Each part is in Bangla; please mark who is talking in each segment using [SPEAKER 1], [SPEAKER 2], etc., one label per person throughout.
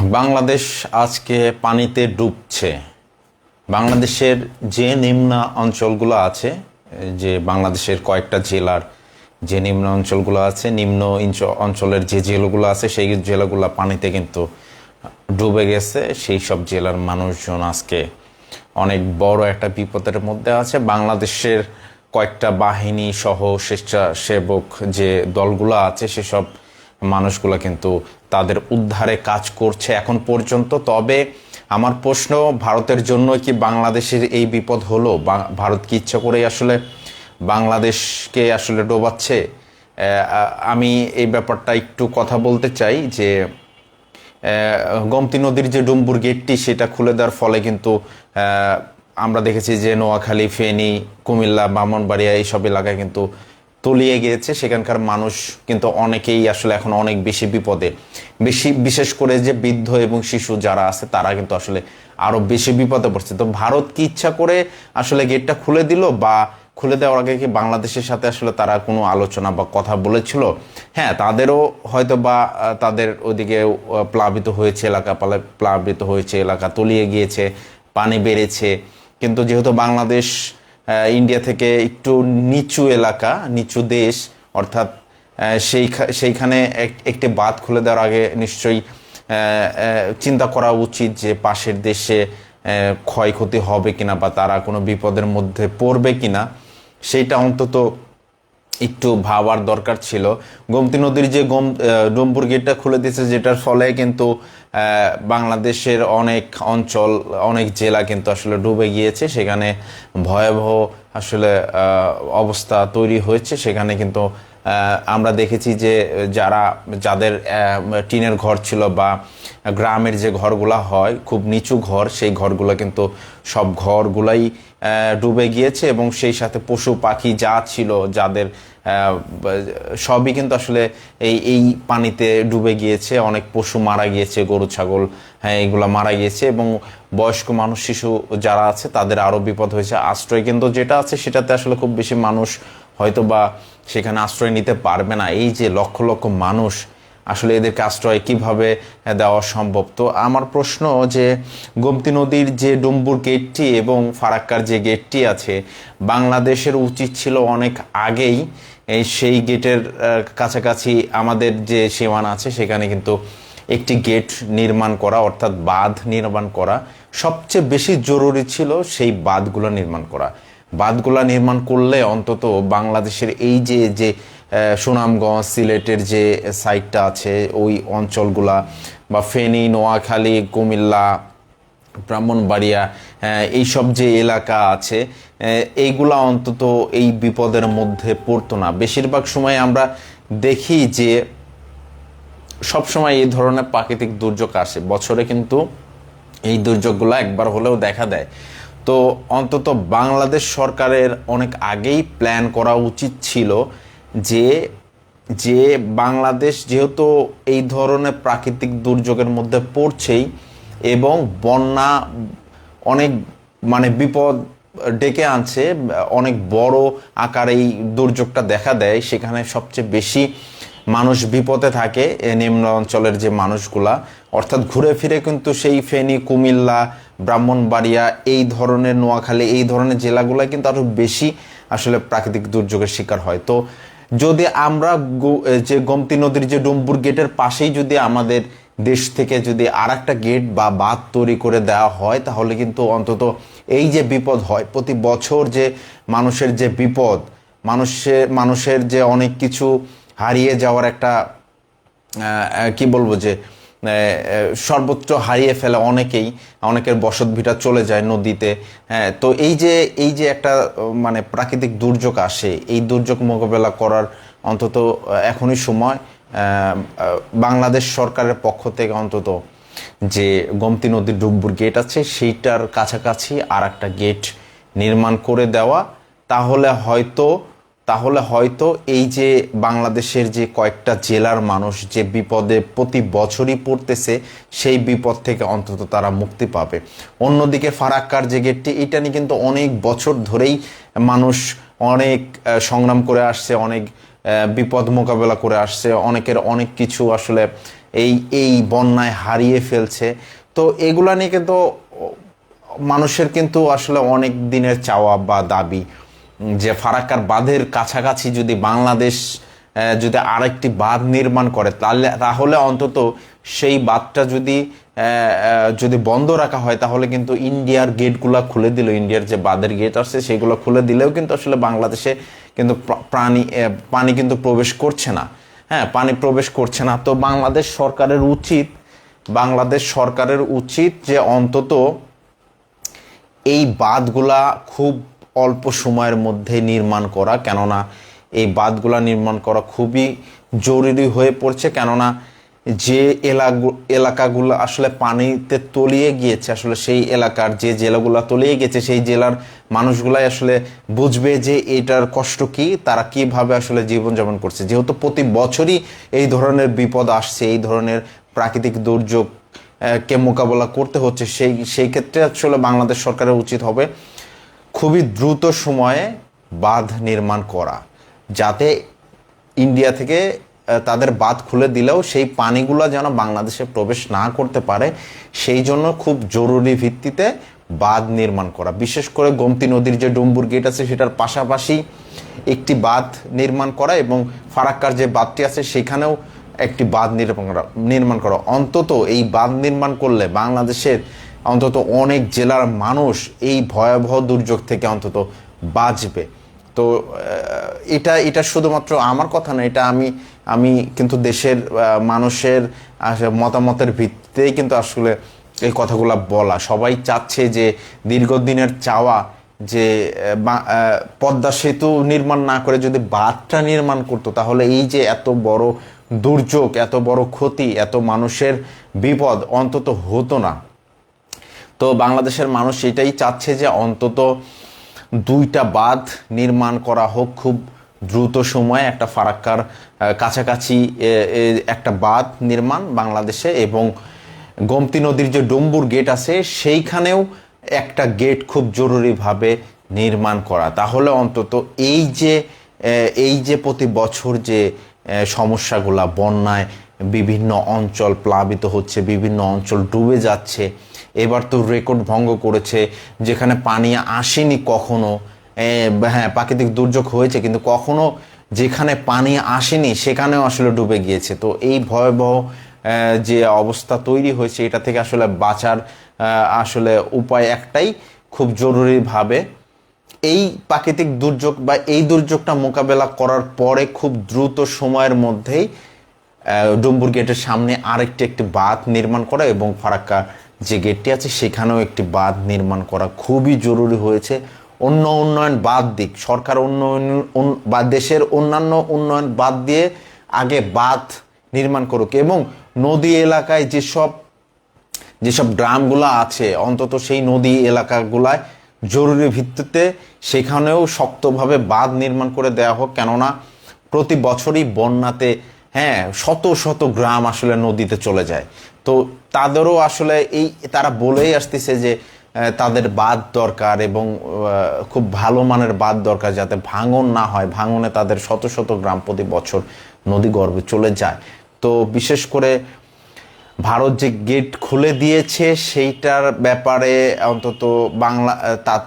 [SPEAKER 1] বাংলাদেশ আজকে পানিতে ডুবছে। বাংলাদেশের যে নিম্ন অঞ্চলগুলো আছে, যে বাংলাদেশের কয়েকটা জেলার যে নিম্ন অঞ্চলগুলো আছে, নিম্ন অঞ্চলের যে জেলাগুলো আছে, সেই জেলাগুলো পানিতে কিন্তু ডুবে গেছে। সেই সব জেলার মানুষজন আজকে অনেক বড় একটা বিপদের মধ্যে আছে। বাংলাদেশের কয়েকটা বাহিনী সহ স্বেচ্ছাসেবক যে দলগুলো আছে, সেসব মানুষগুলো কিন্তু তাদের উদ্ধারে কাজ করছে এখন পর্যন্ত। তবে আমার প্রশ্ন, ভারতের জন্য কি বাংলাদেশের এই বিপদ হলো? ভারত কি ইচ্ছা করেই আসলে বাংলাদেশকে আসলে ডোবাচ্ছে? আমি এই ব্যাপারটা একটু কথা বলতে চাই যে গমতি নদীর যে ডুম্বুর গেটটি সেটা খুলে দেওয়ার ফলে কিন্তু আমরা দেখেছি যে নোয়াখালী, ফেনী, কুমিল্লা ব্রাহ্মণবাড়িয়া এইসব এলাকায় কিন্তু তলিয়ে গিয়েছে, সেখানকার মানুষ কিন্তু অনেকেই আসলে এখন অনেক বেশি বিপদে। বেশি, বিশেষ করে যে বৃদ্ধ এবং শিশু যারা আছে, তারা কিন্তু আসলে আরও বেশি বিপদে পড়ছে। তো ভারত কি ইচ্ছা করে আসলে গেটটা খুলে দিল বা খুলে দেওয়ার আগে কি বাংলাদেশের সাথে আসলে তারা কোনো আলোচনা বা কথা বলেছিল? হ্যাঁ তাদেরও হয়তো বা তাদের ওদিকে প্লাবিত হয়েছে এলাকা, পালা- প্লাবিত হয়েছে এলাকা, তলিয়ে গিয়েছে, পানি বেড়েছে। কিন্তু যেহেতু বাংলাদেশ ইন্ডিয়া থেকে একটু নিচু এলাকা, নিচু দেশ, অর্থাৎ সেই সেইখানে এক- একটি বাদ খুলে দেওয়ার আগে নিশ্চয়ই চিন্তা করা উচিত যে পাশের দেশে ক্ষয়ক্ষতি হবে কিনা বা তারা কোনো বিপদের মধ্যে পড়বে কিনা। সেইটা অন্তত একটু ভাবার দরকার ছিল। গোমতী নদীর যে গোম ডোমপুর গেটটা খুলে দিয়েছে, যেটার ফলে কিন্তু বাংলাদেশের অনেক অঞ্চল, অনেক জেলা কিন্তু আসলে ডুবে গিয়েছে। সেখানে ভয়াবহ আসলে অবস্থা তৈরি হয়েছে। সেখানে কিন্তু আমরা দেখেছি যে যারা, যাদের টিনের ঘর ছিল বা গ্রামের যে ঘরগুলা হয়, খুব নিচু ঘর, সেই ঘরগুলো কিন্তু সব ঘরগুলাই ডুবে গিয়েছে এবং সেই সাথে পশু, পাখি যা ছিল, যাদের সবই কিন্তু আসলে এই এই পানিতে ডুবে গিয়েছে। অনেক পশু মারা গিয়েছে, গরু, ছাগল হ্যাঁ এগুলা মারা গিয়েছে এবং বয়স্ক মানুষ, শিশু যারা আছে, তাদের আরও বিপদ হয়েছে। আশ্রয় কেন্দ্র যেটা আছে, সেটাতে আসলে খুব বেশি মানুষ হয়তো বা সেখানে আশ্রয় নিতে পারবে না। এই যে লক্ষ লক্ষ মানুষ আসলে এদেরকে আশ্রয় কীভাবে দেওয়া সম্ভব? তো আমার প্রশ্ন যে, গোমতী নদীর যে ডুম্বুর গেটটি এবং ফারাক্কার যে গেটটি আছে, বাংলাদেশের উচিত ছিল অনেক আগেই এই সেই গেটের কাছাকাছি আমাদের যে সীমানা আছে, সেখানে কিন্তু একটি গেট নির্মাণ করা, অর্থাৎ বাঁধ নির্মাণ করা সবচেয়ে বেশি জরুরি ছিল সেই বাঁধগুলো নির্মাণ করা। বাঁধগুলা নির্মাণ করলে অন্তত বাংলাদেশের এই যে যে সুনামগঞ্জ, সিলেটের যে সাইটটা আছে, ওই অঞ্চলগুলা বা ফেনী, নোয়াখালী, কুমিল্লা, ব্রাহ্মণবাড়িয়া এইসব যে এলাকা আছে এইগুলা অন্তত এই বিপদের মধ্যে পড়তো না। বেশিরভাগ সময় আমরা দেখি যে সবসময় এই ধরনের প্রাকৃতিক দুর্যোগ আসে। বছরে কিন্তু এই দুর্যোগগুলো একবার হলেও দেখা দেয়। তো অন্তত বাংলাদেশ সরকারের অনেক আগেই প্ল্যান করা উচিত ছিল যে যে বাংলাদেশ যেহেতু এই ধরনের প্রাকৃতিক দুর্যোগের মধ্যে পড়ছেই এবং বন্যা অনেক মানে বিপদ ডেকে আনছে, অনেক বড় আকারে এই দুর্যোগটা দেখা দেয়, সেখানে সবচেয়ে বেশি মানুষ বিপদে থাকে নিম্ন অঞ্চলের যে মানুষগুলা। অর্থাৎ ঘুরে ফিরে কিন্তু সেই ফেনী, কুমিল্লা ব্রাহ্মণবাড়িয়া, এই ধরনের নোয়াখালী, এই ধরনের জেলাগুলো কিন্তু আরও বেশি আসলে প্রাকৃতিক দুর্যোগের শিকার হয়। তো যদি আমরা যে গোমতী নদীর যে ডুম্বুর গেটের পাশেই যদি আমাদের দেশ থেকে যদি আর একটা গেট বা বাঁধ তৈরি করে দেওয়া হয়, তাহলে কিন্তু অন্তত এই যে বিপদ হয়, প্রতি বছর যে মানুষের যে বিপদ মানুষের মানুষের যে অনেক কিছু হারিয়ে যাওয়ার একটা কি বলব যে আহ, সর্বোচ্চ হারিয়ে ফেলে অনেকেই অনেকের বসত ভিটা চলে যায় নদীতে। হ্যাঁ তো এই যে এই যে একটা মানে প্রাকৃতিক দুর্যোগ আসে এই দুর্যোগ মোকাবেলা করার অন্তত এখনই সময় বাংলাদেশ সরকারের পক্ষ থেকে অন্তত যে গোমতী নদীর ডুম্বুর গেট আছে সেইটার কাছাকাছি আর একটা গেট নির্মাণ করে দেওয়া। তাহলে হয়তো তাহলে হয়তো এই যে বাংলাদেশের যে কয়েকটা জেলার মানুষ যে বিপদে প্রতি বছরই পড়তেছে, সেই বিপদ থেকে অন্তত তারা মুক্তি পাবে। অন্যদিকে ফারাক্কার যে গেটটি এটা নিয়ে কিন্তু অনেক বছর ধরেই মানুষ অনেক সংগ্রাম করে আসছে, অনেক বিপদ মোকাবেলা করে আসছে, অনেকের অনেক কিছু আসলে এই এই বন্যায় হারিয়ে ফেলছে। তো এগুলা নিয়ে কিন্তু মানুষের কিন্তু আসলে অনেক দিনের চাওয়া বা দাবি। যে ফারাক্কার বাঁধের কাছাকাছি যদি বাংলাদেশ যদি আরেকটি বাঁধ নির্মাণ করে, তাহলে তাহলে অন্তত সেই বাঁধটা যদি যদি বন্ধ রাখা হয়, তাহলে কিন্তু ইন্ডিয়ার গেটগুলো খুলে দিল। ইন্ডিয়ার যে বাঁধের গেট আছে, সেগুলো খুলে দিলেও কিন্তু আসলে বাংলাদেশে কিন্তু প্রাণী পানি কিন্তু প্রবেশ করছে না। হ্যাঁ পানি প্রবেশ করছে না। তো বাংলাদেশ সরকারের উচিত, বাংলাদেশ সরকারের উচিত যে অন্তত এই বাঁধগুলা খুব অল্প সময়ের মধ্যে নির্মাণ করা, কেননা এই বাঁধগুলা নির্মাণ করা খুবই জরুরি হয়ে পড়ছে, কেননা যে এলাকা এলাকাগুলো আসলে পানিতে তলিয়ে গিয়েছে, আসলে সেই এলাকার যে জেলাগুলো তলিয়ে গেছে সেই জেলার মানুষগুলাই আসলে বুঝবে যে এটার কষ্ট কি, তারা কীভাবে আসলে জীবনযাপন করছে। যেহেতু প্রতি বছরই এই ধরনের বিপদ আসছে, এই ধরনের প্রাকৃতিক দুর্যোগ কে মোকাবেলা করতে হচ্ছে, সেই সেই ক্ষেত্রে আসলে বাংলাদেশ সরকারের উচিত হবে খুবই দ্রুত সময়ে বাঁধ নির্মাণ করা, যাতে ইন্ডিয়া থেকে তাদের বাঁধ খুলে দিলেও সেই পানিগুলো যেন বাংলাদেশে প্রবেশ না করতে পারে, সেই জন্য খুব জরুরি ভিত্তিতে বাঁধ নির্মাণ করা। বিশেষ করে গোমতী নদীর যে ডুম্বুর গেট আছে, সেটার পাশাপাশি একটি বাঁধ নির্মাণ করা এবং ফারাক্কার যে বাঁধটি আছে, সেখানেও একটি বাঁধ নির্মাণ করা নির্মাণ করা। অন্তত এই বাঁধ নির্মাণ করলে বাংলাদেশের অন্তত অনেক জেলার মানুষ এই ভয়াবহ দুর্যোগ থেকে অন্তত বাঁচবে। তো এটা এটা শুধুমাত্র আমার কথা না, এটা আমি আমি কিন্তু দেশের মানুষের মতামতের ভিত্তিতেই কিন্তু আসলে এই কথাগুলো বলা। সবাই চাচ্ছে যে দীর্ঘদিনের চাওয়া যে পদ্মা সেতু নির্মাণ না করে যদি বাঁধটা নির্মাণ করতো, তাহলে এই যে এত বড় দুর্যোগ, এত বড় ক্ষতি, এত মানুষের বিপদ অন্তত হতো না। তো বাংলাদেশের মানুষ এটাই চাচ্ছে যে অন্তত দুইটা বাঁধ নির্মাণ করা হোক খুব দ্রুত সময়ে, একটা ফারাক্কার কাছাকাছি একটা বাঁধ নির্মাণ বাংলাদেশে এবং গোমতী নদীর যে ডম্বুর গেট আছে সেইখানেও একটা গেট খুব জরুরিভাবে নির্মাণ করা। তাহলে অন্তত এই যে এই যে প্রতি বছর যে সমস্যাগুলা, বন্যায় বিভিন্ন অঞ্চল প্লাবিত হচ্ছে, বিভিন্ন অঞ্চল ডুবে যাচ্ছে এবার তো রেকর্ড ভঙ্গ করেছে, যেখানে পানি আসেনি কখনো। হ্যাঁ প্রাকৃতিক দুর্যোগ হয়েছে, কিন্তু কখনো যেখানে পানি আসেনি, সেখানেও আসলে ডুবে গিয়েছে। তো এই ভয়াবহ যে অবস্থা তৈরি হয়েছে, এটা থেকে আসলে বাঁচার আসলে উপায় একটাই খুব জরুরিভাবে। এই প্রাকৃতিক দুর্যোগ বা এই দুর্যোগটা মোকাবেলা করার পরে খুব দ্রুত সময়ের মধ্যেই ডুম্বুর গেটের সামনে আরেকটি একটি বাঁধ নির্মাণ করা এবং ফারাক্কা যে গেটটি আছে সেখানেও একটি বাঁধ নির্মাণ করা খুবই জরুরি হয়েছে। অন্য উন্নয়ন বাদ দিক, সরকার উন্নয়ন বা দেশের অন্যান্য উন্নয়ন বাদ দিয়ে আগে বাঁধ নির্মাণ করুক এবং নদী এলাকায় যেসব যেসব গ্রামগুলো আছে, অন্তত সেই নদী এলাকাগুলায় জরুরি ভিত্তিতে সেখানেও শক্তভাবে বাঁধ নির্মাণ করে দেওয়া হোক। কেননা প্রতি বছরই বন্যাতে হ্যাঁ শত শত গ্রাম আসলে নদীতে চলে যায়। তো তাদেরও আসলে এই, তারা বলেই আসতেছে যে তাদের বাদ দরকার এবং খুব ভালো মানের বাদ দরকার যাতে ভাঙন না হয়, ভাঙনে তাদের শত শত গ্রাম প্রতি বছর নদী গর্ভে চলে যায়। তো বিশেষ করে ভারত যে গেট খুলে দিয়েছে সেইটার ব্যাপারে অন্তত বাংলা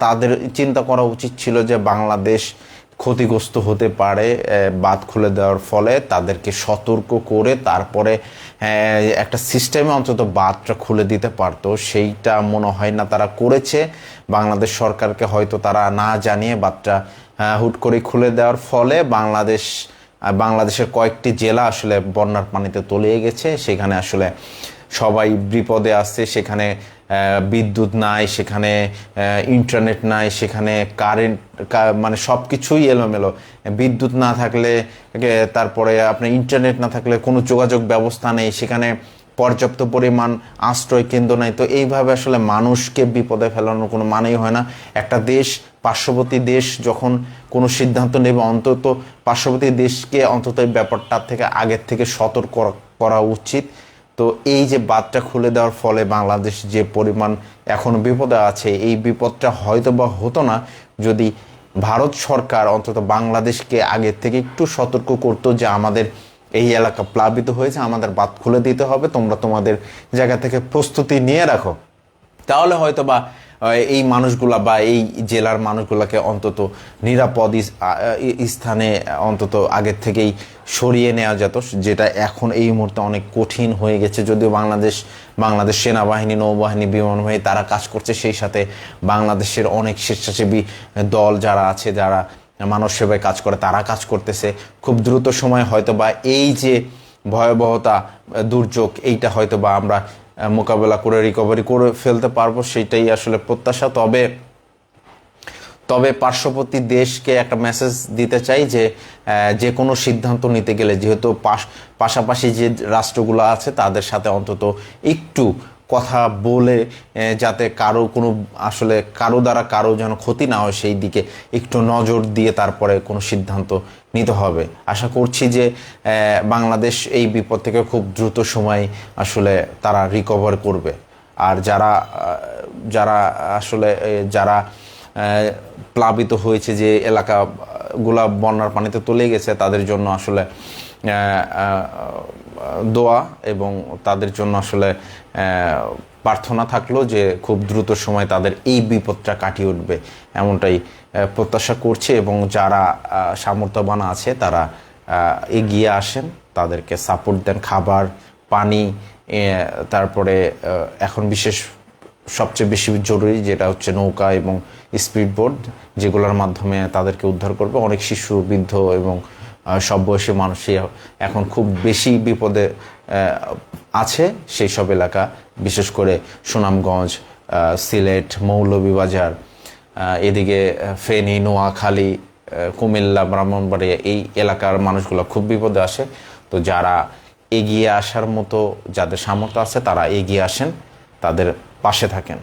[SPEAKER 1] তাদের চিন্তা করা উচিত ছিল যে বাংলাদেশ ক্ষতিগ্রস্ত হতে পারে বাঁধ খুলে দেওয়ার ফলে তাদেরকে সতর্ক করে তারপরে একটা সিস্টেমে অন্তত বাঁধটা খুলে দিতে পারতো। সেইটা মনে হয় না তারা করেছে। বাংলাদেশ সরকারকে হয়তো তারা না জানিয়ে বাদটা হুট করে খুলে দেওয়ার ফলে বাংলাদেশ বাংলাদেশের কয়েকটি জেলা আসলে বন্যার পানিতে তলিয়ে গেছে। সেখানে আসলে সবাই বিপদে আসছে সেখানে বিদ্যুৎ নাই, সেখানে ইন্টারনেট নাই, সেখানে কারেন্ট মানে সব কিছুই এলোমেলো। বিদ্যুৎ না থাকলে তারপরে আপনার ইন্টারনেট না থাকলে কোনো যোগাযোগ ব্যবস্থা নেই, সেখানে পর্যাপ্ত পরিমাণ আশ্রয় কেন্দ্র নাই। তো এইভাবে আসলে মানুষকে বিপদে ফেলানোর কোনো মানেই হয় না। একটা দেশ, পার্শ্ববর্তী দেশ যখন কোনো সিদ্ধান্ত নেবে, অন্তত পার্শ্ববর্তী দেশকে অন্তত ব্যাপারটার থেকে আগের থেকে সতর্ক করা- করা উচিত। তো এই যে বাঁধটা খুলে দেওয়ার ফলে বাংলাদেশ যে পরিমাণ এখন বিপদে আছে, এই বিপদটা হয়তো বা হতো না যদি ভারত সরকার অন্তত বাংলাদেশকে আগের থেকে একটু সতর্ক করতো যে আমাদের এই এলাকা প্লাবিত হয়েছে, আমাদের বাদ খুলে দিতে হবে, তোমরা তোমাদের জায়গা থেকে প্রস্তুতি নিয়ে রাখো। তাহলে হয়তো বা এই মানুষগুলা বা এই জেলার মানুষগুলাকে অন্তত নিরাপদ স্থানে অন্তত আগের থেকেই সরিয়ে নেওয়া যেত, যেটা এখন এই মুহূর্তে অনেক কঠিন হয়ে গেছে। যদিও বাংলাদেশ বাংলাদেশ সেনাবাহিনী, নৌবাহিনী বিমান বাহিনী তারা কাজ করছে, সেই সাথে বাংলাদেশের অনেক স্বেচ্ছাসেবী দল যারা আছে, যারা মানব সেবায় কাজ করে, তারা কাজ করতেছে। খুব দ্রুত সময় হয়তো বা এই যে ভয়াবহতা, দুর্যোগ, এইটা হয়তো বা আমরা মোকাবেলা করে রিকভারি করে ফেলতে পারব সেটাই আসলে প্রত্যাশা। তবে তবে পার্শ্ববর্তী দেশকে একটা মেসেজ দিতে চাই যে যে কোনো সিদ্ধান্ত নিতে গেলে, যেহেতু পাশ, পাশাপাশি যে রাষ্ট্রগুলো আছে, তাদের সাথে অন্তত একটু কথা বলে যাতে কারও কোনো আসলে কারও দ্বারা কারও যেন ক্ষতি না হয়, সেই দিকে একটু নজর দিয়ে তারপরে কোনো সিদ্ধান্ত নিতে হবে। আশা করছি যে বাংলাদেশ এই বিপদ থেকে খুব দ্রুত সময় আসলে তারা রিকভার করবে। আর যারা যারা আসলে যারা প্লাবিত হয়েছে যে এলাকা এলাকাগুলা বন্যার পানিতে তলে গেছে, তাদের জন্য আসলে দোয়া এবং তাদের জন্য আসলে প্রার্থনা থাকল যে খুব দ্রুত সময় তাদের এই বিপদটা কাটিয়ে উঠবে এমনটাই প্রত্যাশা করছে এবং যারা সামর্থ্যবান আছে তারা এগিয়ে আসেন, তাদেরকে সাপোর্ট দেন, খাবার, পানি তারপরে এখন বিশেষ সবচেয়ে বেশি জরুরি যেটা হচ্ছে নৌকা এবং স্পিড বোট যেগুলোর মাধ্যমে তাদেরকে উদ্ধার করবে। অনেক শিশু, বৃদ্ধ এবং সব বয়সী মানুষই এখন খুব বেশি বিপদে আছে সেই সব এলাকা, বিশেষ করে সুনামগঞ্জ সিলেট, মৌলভীবাজার এদিকে ফেনী, নোয়াখালী কুমিল্লা, ব্রাহ্মণবাড়িয়া এই এলাকার মানুষগুলো খুব বিপদে আসে। তো যারা এগিয়ে আসার মতো, যাদের সামর্থ্য আছে তারা এগিয়ে আসেন। তাদের পাশে থাকেন।